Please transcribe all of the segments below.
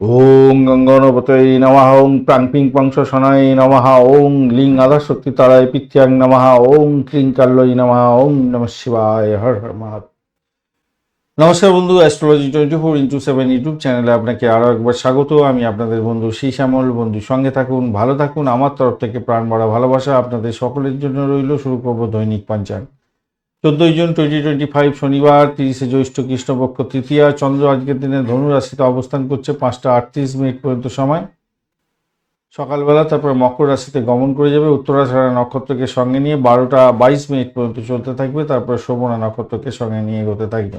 ওং গঙ্গনপতৈ নমঃ ওং প্রাং পিং পংস নমঃ ওং লিং আধা শক্তি তারায় পিত্যাং নমঃ ওং ক্লিং কাল্লই নমঃ ওং নম শিবায়, হর হর মহাত নমস্কার বন্ধু astrology twenty four into seven YouTube চ্যানেলে আপনাকে আরও একবার স্বাগত। আমি আপনাদের বন্ধু শ্রী শ্যামল বন্ধু, সঙ্গে থাকুন, ভালো থাকুন। আমার তরফ থেকে প্রাণ ভরা ভালোবাসা আপনাদের সকলের জন্য রইল। শুরু করব দৈনিক পঞ্চাঙ্গ। চোদ্দোই জুন টোয়েন্টি টোয়েন্টি ফাইভ শনিবার তিরিশে জ্যৈষ্ঠ কৃষ্ণপক্ষ তৃতীয়া চন্দ্র আজকের দিনে ধনু রাশিতে অবস্থান করছে পাঁচটা আটত্রিশ মিনিট পর্যন্ত সময়। সকালবেলা তারপরে মকর রাশিতে গমন করে যাবে উত্তরাষাঢ়া নক্ষত্রকে সঙ্গে নিয়ে বারোটা বাইশ মিনিট পর্যন্ত চলতে থাকবে তারপরে শোভনা নক্ষত্রকে সঙ্গে নিয়ে এগোতে থাকবে।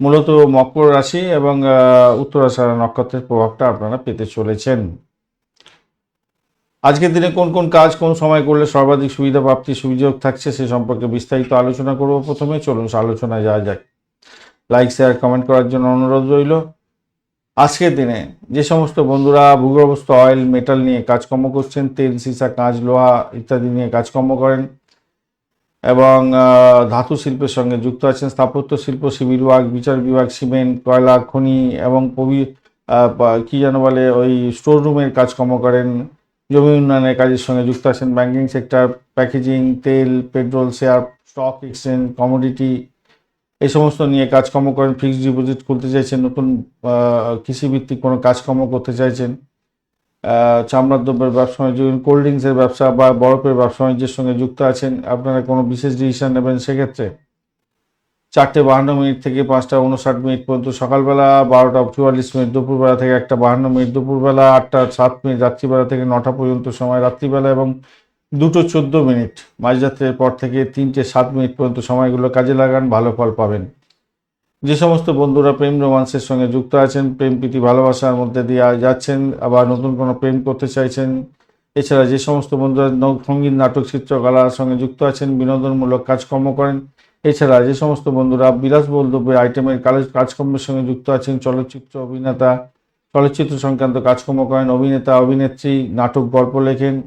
মূলত মকর রাশি এবং আহ, উত্তরাষাঢ়া নক্ষত্রের প্রভাবটা আপনারা পেতে চলেছেন। আজকের দিনে কোন কোন কাজ কোন সময় করলে সর্বাধিক সুবিধা প্রাপ্তির সুযোগ থাকছে সে সম্পর্কে বিস্তারিত আলোচনা করব প্রথমে। চলুন আলোচনায় যাওয়া যাক। লাইক শেয়ার কমেন্ট করার জন্য অনুরোধ রইল। আজকের দিনে যে সমস্ত বন্ধুরা ভূগর্ভস্থ অয়েল মেটাল নিয়ে কাজকর্ম করছেন, তেল, সিসা, কাঁচ, লোহা ইত্যাদি নিয়ে কাজকর্ম করেন এবং ধাতু শিল্পের সঙ্গে যুক্ত আছেন স্থাপত্য শিল্প সিভিল ওয়ার্ক বিচার বিভাগ, সিমেন্ট, কয়লা, খনি এবং কবি কি যেন বলে ওই স্টোর রুমের কাজকর্ম করেন। জমি উন্নয়নের কাজের সঙ্গে যুক্ত আছেন ব্যাংকিং সেক্টর প্যাকেজিং তেল petrol share stock exchange commodity এই সমস্ত নিয়ে কাজকর্ম করেন। ফিক্সড ডিপোজিট খুলতে চাইছেন, নতুন কৃষিভিত্তিক কোনো কাজকর্ম করতে চাইছেন। চামড়ার দ্রব্যের ব্যবসা বাণিজ্য কোল্ড ড্রিঙ্কসের ব্যবসা বা বরফের ব্যবসা বাণিজ্যের সঙ্গে যুক্ত আছেন। আপনারা কোনো বিশেষ ডিসিশন নেবেন সেক্ষেত্রে চারটে বাহান্ন মিনিট থেকে পাঁচটা উনষাট মিনিট পর্যন্ত সকালবেলা বারোটা চুয়াল্লিশ মিনিট দুপুরবেলা থেকে একটা বাহান্ন মিনিট, দুপুরবেলা আটটা সাত মিনিট, রাত্রিবেলা থেকে নটা পর্যন্ত সময়, রাত্রিবেলা এবং দুটো চোদ্দ মিনিট। মাঝরাত্রের পর থেকে তিনটে সাত মিনিট পর্যন্ত সময়গুলো কাজে লাগান, ভালো ফল পাবেন। যে সমস্ত বন্ধুরা প্রেম রোমান্সের সঙ্গে যুক্ত আছেন, প্রেম প্রীতি ভালোবাসার মধ্যে দিয়ে যাচ্ছেন, আবার নতুন কোনো প্রেম করতে চাইছেন, এছাড়া যে সমস্ত বন্ধুরা সংগীত, নাটক, চিত্রকলার সঙ্গে যুক্ত আছেন, বিনোদনমূলক কাজকর্ম করেন এছাড়া যে সমস্ত বন্ধুরা বিরাজ দ্রব্যের আইটেমের কাজ- কাজকর্মের সঙ্গে যুক্ত আছেন চলচ্চিত্র অভিনেতা, চলচ্চিত্র সংক্রান্ত কাজকর্ম করেন অভিনেতা, অভিনেত্রী, নাটক, গল্প লেখেন,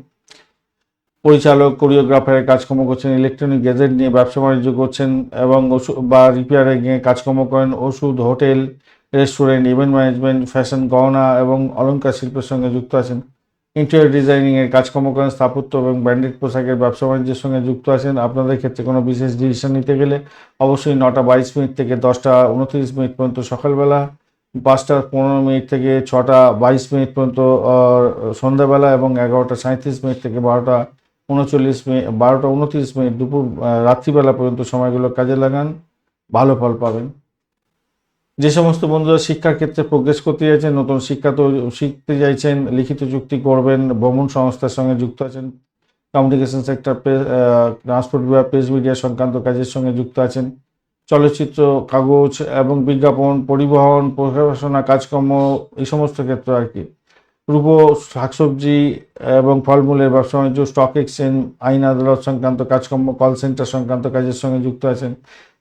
পরিচালক, কোরিওগ্রাফারের কাজকর্ম করছেন, ইলেকট্রনিক গ্যাজেট নিয়ে ব্যবসা বাণিজ্য করছেন এবং বা রিপেয়ারে গিয়ে কাজকর্ম করেন ওষুধ, hotel, restaurant, event management, fashion, গহনা এবং অলঙ্কার শিল্পের সঙ্গে যুক্ত আছেন। ইন্টেরিয়র ডিজাইনিংয়ের কাজকর্ম করেন, স্থাপত্য এবং ব্র্যান্ডেড পোশাকের ব্যবসা বাণিজ্যের সঙ্গে যুক্ত আছেন। আপনাদের ক্ষেত্রে কোনো বিশেষ ডিসিশন নিতে গেলে অবশ্যই নটা বাইশ মিনিট থেকে দশটা উনত্রিশ মিনিট পর্যন্ত সকালবেলা, পাঁচটা পনেরো মিনিট থেকে ছটা বাইশ মিনিট পর্যন্ত সন্ধ্যাবেলা এবং এগারোটা সাঁত্রিশ মিনিট থেকে বারোটা উনচল্লিশ মিনিট, বারোটা উনত্রিশ মিনিট দুপুর রাত্রিবেলা পর্যন্ত সময়গুলো কাজে লাগান, ভালো ফল পাবেন। যে সমস্ত বন্ধুরা শিক্ষার ক্ষেত্রে প্রোগ্রেস করতে চাইছেন নতুন শিক্ষা তো শিখতে চাইছেন লিখিত চুক্তি করবেন ভ্রমণ সংস্থার সঙ্গে যুক্ত আছেন কমিউনিকেশন সেক্টর ট্রান্সপোর্ট বিভাগ প্রেস মিডিয়া সংক্রান্ত কাজের সঙ্গে যুক্ত আছেন, চলচ্চিত্র, কাগজ এবং বিজ্ঞাপন, পরিবহন প্রশাসনা কাজকর্ম, এই সমস্ত ক্ষেত্রে আর কি। রূপ, শাকসবজি এবং ফলমূলের ব্যবসা বাণিজ্য স্টক এক্সচেঞ্জ আইন আদালত সংক্রান্ত কাজকর্ম কল সেন্টার সংক্রান্ত কাজের সঙ্গে যুক্ত আছেন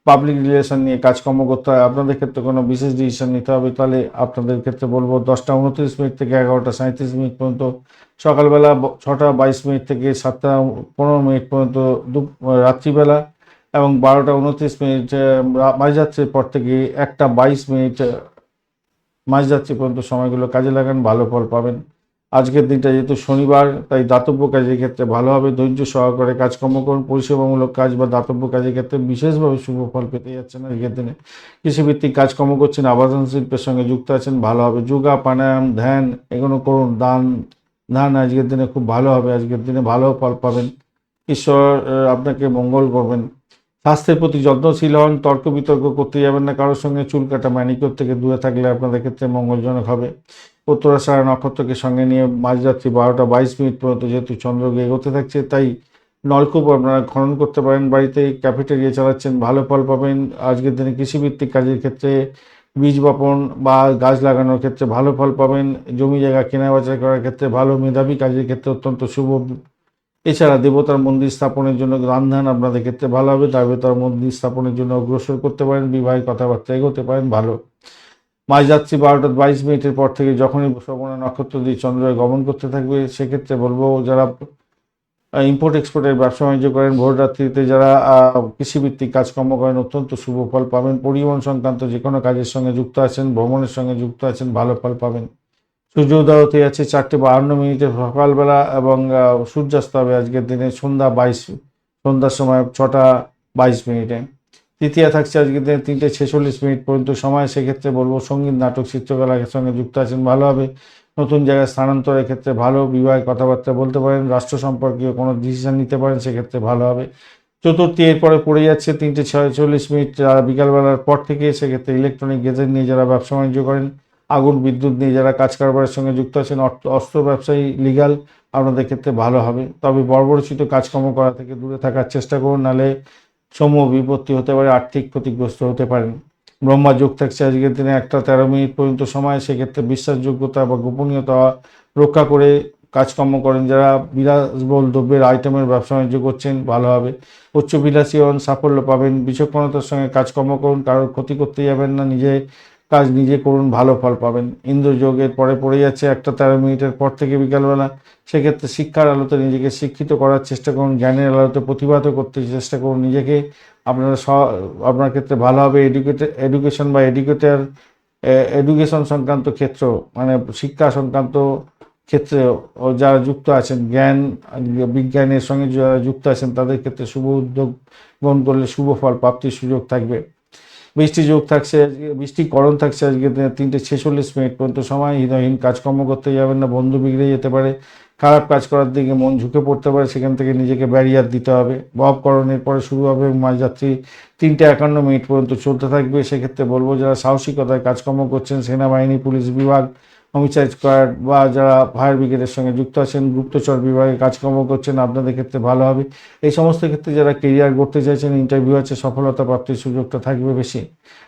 পাবলিক রিলেশন নিয়ে কাজকর্ম করতে হয়, আপনাদের ক্ষেত্রে কোনো বিশেষ ডিসিশন নিতে হবে, তাহলে আপনাদের ক্ষেত্রে বলব দশটা উনত্রিশ মিনিট থেকে এগারোটা সাঁত্রিশ মিনিট পর্যন্ত, সকালবেলা ছটা বাইশ মিনিট থেকে সাতটা পনেরো মিনিট পর্যন্ত দু- রাত্রিবেলা এবং বারোটা উনত্রিশ মিনিট মাঝরাত্রির পর থেকে একটা বাইশ মিনিট, মাঝরাত্রি পর্যন্ত সময়গুলো কাজে লাগান, ভালো ফল পাবেন। আজকের দিনটা যেহেতু শনিবার, তাই দাতব্য কাজের ক্ষেত্রে ভালোভাবে ধৈর্য সহকারে কাজকর্ম করুন, পরিষেবামূলক কাজ বা দাতব্য কাজের ক্ষেত্রে বিশেষভাবে শুভ ফল পেতে যাচ্ছেন আজকের দিনে। কৃষিভিত্তিক কাজকর্ম করছেন, আবাসন শিল্পের সঙ্গে যুক্ত আছেন, ভালো হবে। যোগা, প্রাণায়াম, ধ্যান এগুলো করুন, দান ধান আজকের দিনে খুব ভালো হবে। আজকের দিনে ভালো ফল পাবেন। ঈশ্বর আপনাকে মঙ্গল করবেন। স্বাস্থ্যের প্রতি যত্নশীল হন, তর্ক বিতর্ক করতে যাবেন না, কারোর সঙ্গে চুল কাটা ম্যানিকিওর থেকে দূরে থাকলে আপনাদের ক্ষেত্রে মঙ্গলজনক হবে। উত্তরাষাঢ়া নক্ষত্রকে সঙ্গে নিয়ে মাঝরাত্রি বারোটা বাইশ মিনিট পর্যন্ত যেহেতু চন্দ্র এগোতে থাকছে, তাই নলকূপ আপনারা খনন করতে পারেন। বাড়িতে ক্যাফেটেরিয়া চালাচ্ছেন, ভালো ফল পাবেন। আজকের দিনে কৃষিভিত্তিক কাজের ক্ষেত্রে বীজ বপন বা গাছ লাগানোর ক্ষেত্রে ভালো ফল পাবেন। জমি জায়গা কেনা বেচা করার ক্ষেত্রে ভালো মেধাবী কাজের ক্ষেত্রে অত্যন্ত শুভ এছাড়া দেবতার মন্দির স্থাপনের জন্য রামধান আপনাদের ক্ষেত্রে ভালো হবে। দেবতার মন্দির স্থাপনের জন্য অগ্রসর করতে পারেন বিবাহের কথাবার্তা এগোতে পারেন, ভালো। মাঝরাত্রি বারোটা বাইশ মিনিটের পর থেকে যখনই শ্রবণা নক্ষত্র দিয়ে চন্দ্র গমন করতে থাকবে, সেক্ষেত্রে বলব যারা ইম্পোর্ট এক্সপোর্টের ব্যবসা বাণিজ্য করেন, ভোর রাত্রিতে যারা কৃষিভিত্তিক কাজকর্ম করেন, অত্যন্ত শুভ ফল পাবেন। পরিবহন সংক্রান্ত যে কোনো কাজের সঙ্গে যুক্ত আছেন, ভ্রমণের সঙ্গে যুক্ত আছেন, ভালো ফল পাবেন। সূর্যোদয় হতে যাচ্ছে চারটে বাহান্ন মিনিটে সকালবেলা এবং সূর্যাস্ত হবে আজকের দিনে সন্ধ্যা বাইশ, সন্ধ্যার সময় ছটা বাইশ মিনিটে। তৃতীয়া থাকছে আজকের দিনে তিনটে ছেচল্লিশ মিনিট পর্যন্ত সময়, সেক্ষেত্রে বলব সংগীত, নাটক চিত্রকলার সঙ্গে যুক্ত আছেন, ভালো হবে। নতুন জায়গায় স্থানান্তরের ক্ষেত্রে ভালো বিবাহের কথাবার্তা বলতে পারেন, রাষ্ট্র সম্পর্কীয় কোনো ডিসিশন নিতে পারেন, সেক্ষেত্রে ভালো হবে। চতুর্থী এরপরে পড়ে যাচ্ছে তিনটে ছয়চল্লিশ মিনিট বিকালবেলার পর থেকে, সেক্ষেত্রে ইলেকট্রনিক গেজেট নিয়ে যারা ব্যবসা বাণিজ্য করেন আগুন, বিদ্যুৎ নিয়ে যারা কাজ কারবারের সঙ্গে যুক্ত আছেন অস্ত্র ব্যবসায়ী লিগাল আপনাদের ক্ষেত্রে ভালো হবে। তবে বর্বরচিত কাজকর্ম করা থেকে দূরে থাকার চেষ্টা করুন, নাহলে সমূহ বিপত্তি হতে পারে, আর্থিক ক্ষতিগ্রস্ত হতে পারেন। ব্রহ্মা যোগ থাকছে আজকের দিনে, একটা তেরো মিনিট পর্যন্ত সময়, সেক্ষেত্রে বিশ্বাসযোগ্যতা বা গোপনীয়তা রক্ষা করে কাজকর্ম করেন যারা বিলাসবহুল দ্রব্যের আইটেমের ব্যবসা বাণিজ্য করছেন, ভালো হবে। উচ্চ বিলাসী হন, সাফল্য পাবেন, বিচক্ষণতার সঙ্গে কাজকর্ম করুন, কারোর ক্ষতি করতে যাবেন না, নিজে কাজ নিজে করুন, ভালো ফল পাবেন। ইন্দ্রযোগের পরে পড়ে যাচ্ছে একটা তেরো মিনিটের পর থেকে বিকালবেলা। সেক্ষেত্রে শিক্ষার আলোতে নিজেকে শিক্ষিত করার চেষ্টা করুন, জ্ঞানের আলোতে প্রতিভাত করতে চেষ্টা করুন। নিজেকে আপনারা স- আপনার ক্ষেত্রে ভালো হবে এডুকেটেড এডুকেশন বা এডুকেটার এডুকেশন সংক্রান্ত ক্ষেত্র মানে শিক্ষা সংক্রান্ত ক্ষেত্রে যারা যুক্ত আছেন, জ্ঞান, বিজ্ঞানের সঙ্গে যারা যুক্ত আছেন, তাদের ক্ষেত্রে শুভ উদ্যোগ গ্রহণ করলে শুভ ফল, প্রাপ্তির সুযোগ থাকবে। বৃষ্টি যোগ থাকছে আজকে বৃষ্টিকরণ থাকছে আজকে তিনটে ছেচল্লিশ মিনিট পর্যন্ত সময় হীনহীন কাজকর্ম করতে যাবেন না, বন্ধু বিগড়ে যেতে পারে, খারাপ কাজ করার দিকে মন ঝুঁকে পড়তে পারে, সেখান থেকে নিজেকে ব্যারিয়ার দিতে হবে। ববকরণের পরে শুরু হবে মাঝযাত্রী তিনটে একান্ন মিনিট পর্যন্ত চলতে থাকবে। সেক্ষেত্রে বলব, যারা সাহসিকতায় কাজকর্ম করছেন, সেনাবাহিনী, পুলিশ বিভাগ হোমিসাইড স্কোয়াড বা যারা ফায়ার ব্রিগেডের সঙ্গে যুক্ত আছেন, গুপ্তচর বিভাগে কাজকর্ম করছেন, আপনাদের ক্ষেত্রে ভালো হবে। এই সমস্ত ক্ষেত্রে যারা কেরিয়ার করতে চাইছেন ইন্টারভিউ আছে সফলতা প্রাপ্তির সুযোগটা থাকবে বেশি।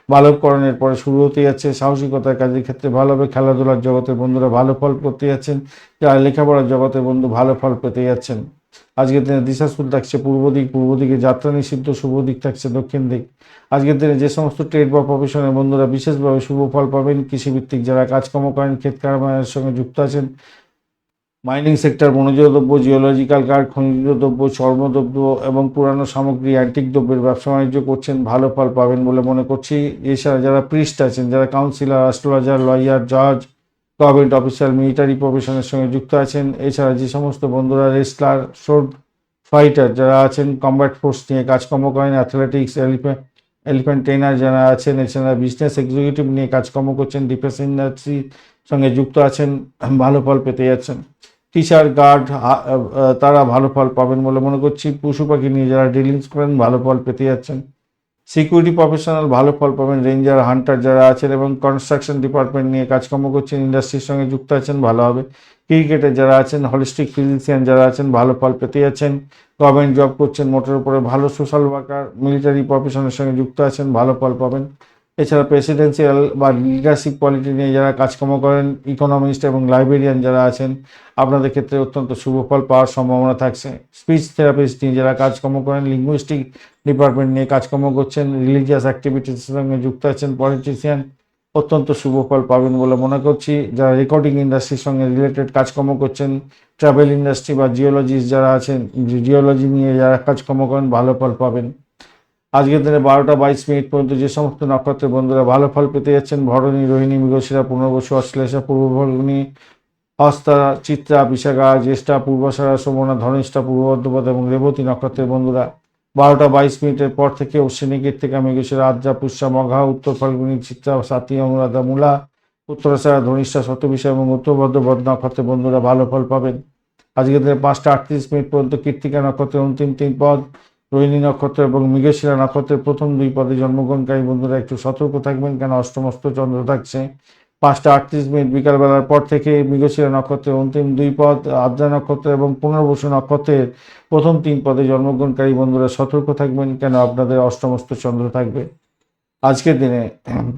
বালককরণের পরে শুরু হতে যাচ্ছে, সাহসিকতার কাজের ক্ষেত্রে ভালো হবে, খেলাধুলার জগতের বন্ধুরা ভালো ফল করতে যাচ্ছেন, যারা লেখাপড়ার জগতের বন্ধু ভালো ফল পেতে যাচ্ছেন। আজকের দিনে দিশাশুল থাকছে পূর্ব দিক, পূর্ব দিকে যাত্রা নিষিদ্ধ, শুভ দিক থাকছে দক্ষিণ দিক। আজকের দিনে যে সমস্ত ট্রেড বা প্রফেশনের বন্ধুরা বিশেষভাবে শুভ ফল পাবেন, কৃষিভিত্তিক যারা কাজকর্ম করেন, ক্ষেত কারবারের সঙ্গে যুক্ত আছেন মাইনিং সেক্টর বনজ দ্রব্য জিওলজিক্যাল কার্ড খনিজ দ্রব্য চর্মদ্রব্য এবং পুরানো সামগ্রী অ্যান্টিক দ্রব্যের ব্যবসা বাণিজ্য করছেন, ভালো ফল পাবেন বলে মনে করছি। এছাড়া যারা প্রিস্ট আছেন, যারা কাউন্সিলর অ্যাস্ট্রোলজার লয়ার জজ গভর্নমেন্ট অফিসার মিলিটারি প্রফেশনের সঙ্গে যুক্ত আছেন। এছাড়া যে সমস্ত বন্ধুরা রেসলার সোর্ড ফাইটার যারা আছেন কম্ব্যাট ফোর্স নিয়ে কাজকর্ম করেন অ্যাথলেটিক্স এলিফ্যান্ট এলিফ্যান্ট ট্রেনার যারা আছেন, এছাড়া বিজনেস এক্সিকিউটিভ নিয়ে কাজকর্ম করছেন ডিফেন্স ইন্ডাস্ট্রির সঙ্গে যুক্ত আছেন, ভালো ফল পেতে যাচ্ছেন। টিচার গার্ড তারা ভালো ফল পাবেন বলে মনে করছি। পশু পাখি নিয়ে যারা ডিলিংস করেন, ভালো ফল পেতে যাচ্ছেন। সিকিউরিটি প্রফেশনাল ভালো ফল পাবেন। রেঞ্জার হান্টার যারা আছেন এবং কনস্ট্রাকশন ডিপার্টমেন্ট নিয়ে কাজকর্ম করছেন ইন্ডাস্ট্রির সঙ্গে যুক্ত আছেন, ভালো হবে। ক্রিকেটে যারা আছেন হলিস্টিক ফিজিশিয়ান যারা আছেন, ভালো ফল পেতে যাচ্ছেন। গভর্নমেন্ট জব করছেন, মোটের উপরে ভালো সোশ্যাল ওয়ার্কার মিলিটারি প্রফেশনের সঙ্গে যুক্ত আছেন, ভালো ফল পাবেন। এছাড়া প্রেসিডেন্সিয়াল বা লিডারশিপ কোয়ালিটি নিয়ে যারা কাজকর্ম করেন ইকোনমিস্ট এবং লাইব্রেরিয়ান যারা আছেন, আপনাদের ক্ষেত্রে অত্যন্ত শুভ ফল পাওয়ার সম্ভাবনা থাকছে। স্পিচ থেরাপিস্ট নিয়ে যারা কাজকর্ম করেন লিঙ্গুইস্টিক ডিপার্টমেন্ট নিয়ে কাজকর্ম করছেন রিলিজিয়াস অ্যাক্টিভিটিসের সঙ্গে যুক্ত আছেন পলিটিশিয়ান অত্যন্ত শুভ ফল পাবেন বলে মনে করছি। যারা রেকর্ডিং ইন্ডাস্ট্রির সঙ্গে রিলেটেড কাজকর্ম করছেন ট্রাভেল ইন্ডাস্ট্রি বা জিওলজিস্ট যারা আছেন জিওলজি নিয়ে যারা কাজকর্ম করেন, ভালো ফল পাবেন। আজকের দিনে বারোটা বাইশ মিনিট পর্যন্ত যে সমস্ত নক্ষত্রের বন্ধুরা ভালো ফল পেতে যাচ্ছেন, ভরণী, রোহিণী, মৃগশিরা পুনর্বসু অশ্লেষা, পূর্ব ফলগুনি হস্তা, চিত্রা, বিশাখা, জ্যেষ্ঠা পূর্বাষাঢ়া সোমনা ধনিষ্ঠা, পূর্ব বর্ধমান এবং রেবতী নক্ষত্রের বন্ধুরা। বারোটা বাইশ মিনিটের পর থেকে অশ্বিনী কীর্তিকা মৃগশিরা আদ্রা পুষ্যা, মঘা, উত্তর ফাল্গুনি, চিত্রা সাথী অনুরাধা, মূলা উত্তরাষাঢ়া ধনিষ্ঠা শতবিশা এবং উত্তর ভদ্রবদ নক্ষত্রের বন্ধুরা ভালো ফল পাবেন। আজকের দিনে পাঁচটা আটত্রিশ মিনিট পর্যন্ত কীর্তিকা নক্ষত্রের অন্তিম তিন পদ, রোহিণী নক্ষত্র এবং মৃগশিরা নক্ষত্রের প্রথম দুই পদে জন্মগ্রহণকারী বন্ধুরা একটু সতর্ক থাকবেন কেন অষ্টমস্ত চন্দ্র থাকছে। পাঁচটা আটত্রিশ মিনিট বিকালবেলার পর থেকে মৃগশিরা নক্ষত্রের অন্তিম দুই পদ, আদ্রা নক্ষত্র এবং পুনর্বসু নক্ষত্রের প্রথম তিন পদে জন্মগ্রহণকারী বন্ধুরা সতর্ক থাকবেন কেন আপনাদের অষ্টমস্ত চন্দ্র থাকবে। আজকের দিনে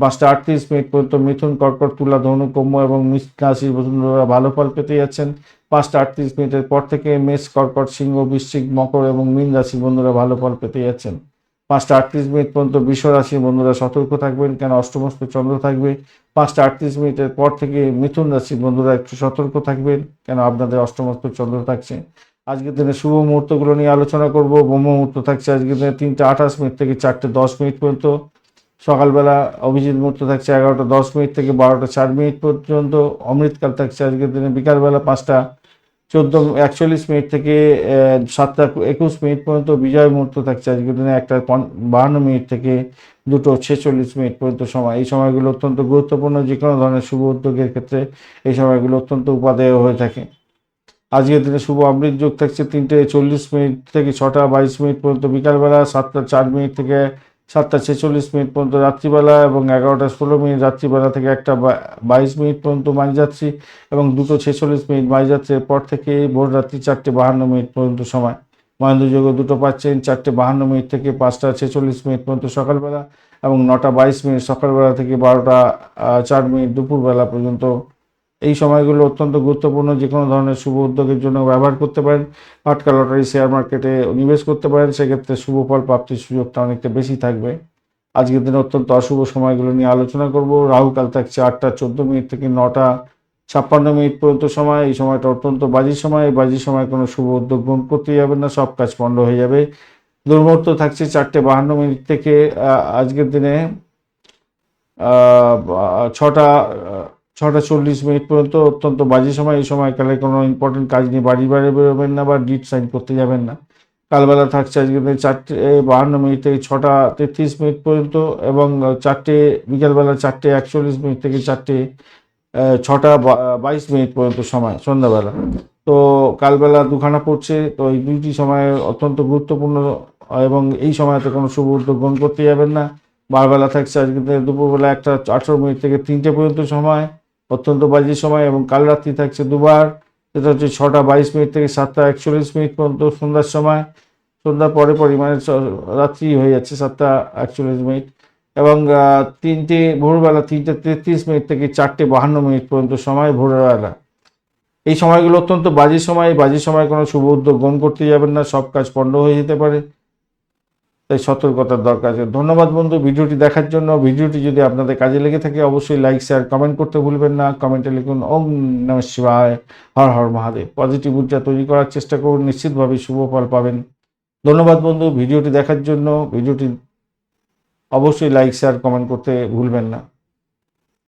পাঁচটা আটত্রিশ মিনিট পর্যন্ত মিথুন, কর্কট, তুলা, ধনু কম্য এবং রাশির বন্ধুরা ভালো ফল পেতে যাচ্ছেন। পাঁচটা আটত্রিশ মিনিটের পর থেকে মেষ, কর্কট, সিংহ, বৃশ্চিক, মকর এবং মীন রাশির বন্ধুরা ভালো ফল পেতে যাচ্ছেন। পাঁচটা আটত্রিশ মিনিট পর্যন্ত বিশ্ব রাশির বন্ধুরা সতর্ক থাকবেন, কেন অষ্টমস্ত চন্দ্র থাকবে। পাঁচটা আটত্রিশ মিনিটের পর থেকে মিথুন রাশির বন্ধুরা একটু সতর্ক থাকবেন, কেন আপনাদের অষ্টমস্ত চন্দ্র থাকছে। আজকের দিনে শুভ মুহূর্তগুলো নিয়ে আলোচনা করব, ব্রহ্ম মুহূর্ত থাকছে আজকের দিনে তিনটে আঠাশ মিনিট থেকে চারটে দশ মিনিট পর্যন্ত। সকালবেলা অভিজিৎ মুহূর্ত থাকছে এগারোটা দশ মিনিট থেকে বারোটা চার মিনিট পর্যন্ত। অমৃতকাল থাকছে আজকের দিনে বিকালবেলা পাঁচটা চোদ্দ, একচল্লিশ মিনিট থেকে সাতটা একুশ মিনিট পর্যন্ত বিজয় মুহূর্ত থাকছে আজকের দিনে। একটা বাহান্ন মিনিট থেকে দুটো ছেচল্লিশ মিনিট পর্যন্ত সময়। এই সময়গুলো অত্যন্ত গুরুত্বপূর্ণ, যে কোনো ধরনের শুভ উদ্যোগের ক্ষেত্রে এই সময়গুলো অত্যন্ত উপাদেয় হয়ে থাকে। আজকের দিনে শুভ অমৃত যোগ থাকছে তিনটে চল্লিশ মিনিট থেকে ছটা বাইশ মিনিট পর্যন্ত। বিকালবেলা সাতটা চার মিনিট থেকে সাতটা ছেচল্লিশ মিনিট পর্যন্ত রাত্রিবেলা এবং এগারোটা ষোলো মিনিট রাত্রিবেলা থেকে একটা বাইশ মিনিট পর্যন্ত মাঝরাত্রি এবং দুটো ছেচল্লিশ মিনিট মাঝরাত্রির পর থেকে ভোর রাত্রি চারটে বাহান্ন মিনিট পর্যন্ত সময়। মহেন্দ্রযোগ দুটো পাচ্ছেন, চারটে বাহান্ন মিনিট থেকে পাঁচটা ছেচল্লিশ মিনিট পর্যন্ত সকালবেলা এবং নটা বাইশ মিনিট সকালবেলা থেকে বারোটা চার মিনিট দুপুরবেলা পর্যন্ত এই সময়গুলো অত্যন্ত গুরুত্বপূর্ণ যে কোনো ধরনের শুভ উদ্যোগের জন্য ব্যবহার করতে পারেন। পাটকা লটারি, শেয়ার মার্কেটে নিবেশ করতে পারেন। সেক্ষেত্রে শুভ ফল প্রাপ্তির সুযোগটা অনেকটা বেশি থাকবে। আজকের দিনে অত্যন্ত অশুভ সময়গুলো নিয়ে আলোচনা করব। রাহুকাল থাকছে আটটা, চোদ্দ মিনিট থেকে নটা, ছাপ্পান্ন মিনিট পর্যন্ত সময়। এই সময়টা অত্যন্ত বাজি সময়। এই বাজি সময় কোনো শুভ উদ্যোগ গ্রহণ করতে যাবেন না। সব কাজ পণ্ড হয়ে যাবে। দুর্মুহূর্ত থাকছে চারটে বাহান্ন মিনিট থেকে আজকের দিনে ছটা ছটা চল্লিশ মিনিট পর্যন্ত অত্যন্ত বাজে সময়, এই সময় সময়কালে কোনো ইম্পর্টেন্ট কাজ নিয়ে বাড়ি বাইরে বেরোবেন না বা ডিট সাইন করতে যাবেন না। কালবেলা থাকছে আজকে চারটে বাহান্ন মিনিট থেকে ছটা তেত্রিশ মিনিট পর্যন্ত এবং চারটে, বিকেলবেলা চারটে একচল্লিশ মিনিট থেকে চারটে ছটা বাইশ মিনিট পর্যন্ত সময়, সন্ধ্যাবেলা। তো কালবেলা দুখানা পড়ছে, তো এই দুইটি সময় অত্যন্ত গুরুত্বপূর্ণ এবং এই সময়তে কোনো শুভ উদ্যোগ গ্রহণ করতে যাবেন না। বারবেলা থাকছে আজকে দুপুরবেলা একটা আঠেরো মিনিট থেকে তিনটে পর্যন্ত সময় অত্যন্ত বাজে সময় এবং কাল রাত্রি থাকছে দুবার। সেটা হচ্ছে ছটা বাইশ মিনিট থেকে সাতটা একচল্লিশ মিনিট পর্যন্ত সন্ধ্যার সময়। সন্ধ্যার পরে পরই স- রাত্রি হয়ে যাচ্ছে সাতটা একচল্লিশ মিনিট। এবং তিনটে, ভোরবেলা তিনটে তেত্রিশ মিনিট থেকে চারটে বাহান্ন মিনিট পর্যন্ত সময় ভোরবেলা। এই সময়গুলো অত্যন্ত বাজে সময়। বাজে সময় কোনো শুভ উদ্যোগ গ্রহণ করতে যাবেন না। সব কাজ পণ্ড হয়ে যেতে পারে। তাই সতর্কতার দরকার আছে। ধন্যবাদ বন্ধু, ভিডিওটি দেখার জন্য। ভিডিওটি যদি আপনাদের কাজে লেগে থাকে, অবশ্যই লাইক শেয়ার কমেন্ট করতে ভুলবেন না। কমেন্টে লিখুন, ওম নম শিবায়, হর হর মহাদেব। পজিটিভ ঊর্জা তৈরি করার চেষ্টা করুন, নিশ্চিতভাবে শুভ ফল পাবেন। ধন্যবাদ বন্ধু, ভিডিওটি দেখার জন্য। ভিডিওটি অবশ্যই লাইক শেয়ার কমেন্ট করতে ভুলবেন না।